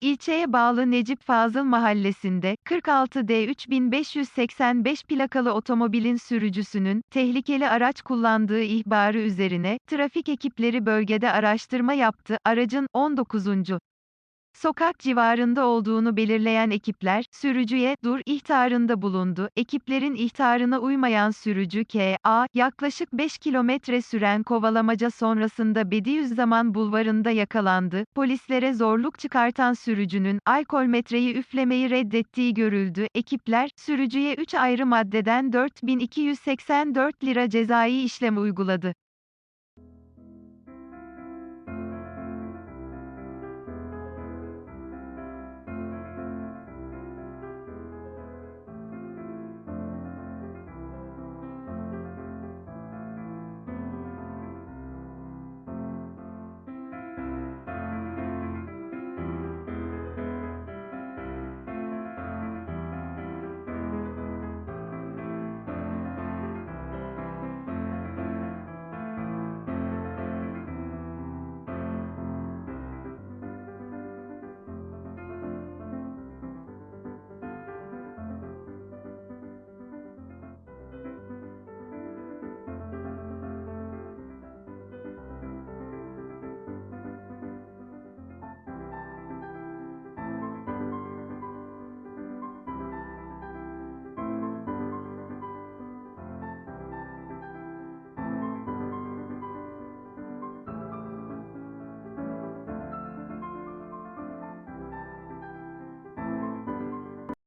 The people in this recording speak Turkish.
İlçeye bağlı Necip Fazıl Mahallesi'nde, 46D 3585 plakalı otomobilin sürücüsünün, tehlikeli araç kullandığı ihbarı üzerine, trafik ekipleri bölgede araştırma yaptı, aracın, 19. Sokak civarında olduğunu belirleyen ekipler, sürücüye, dur, ihtarında bulundu. Ekiplerin ihtarına uymayan sürücü K.A., yaklaşık 5 kilometre süren kovalamaca sonrasında Bediüzzaman Bulvarı'nda yakalandı. Polislere zorluk çıkartan sürücünün, alkol metreyi üflemeyi reddettiği görüldü. Ekipler, sürücüye 3 ayrı maddeden 4284 lira cezai işlem uyguladı.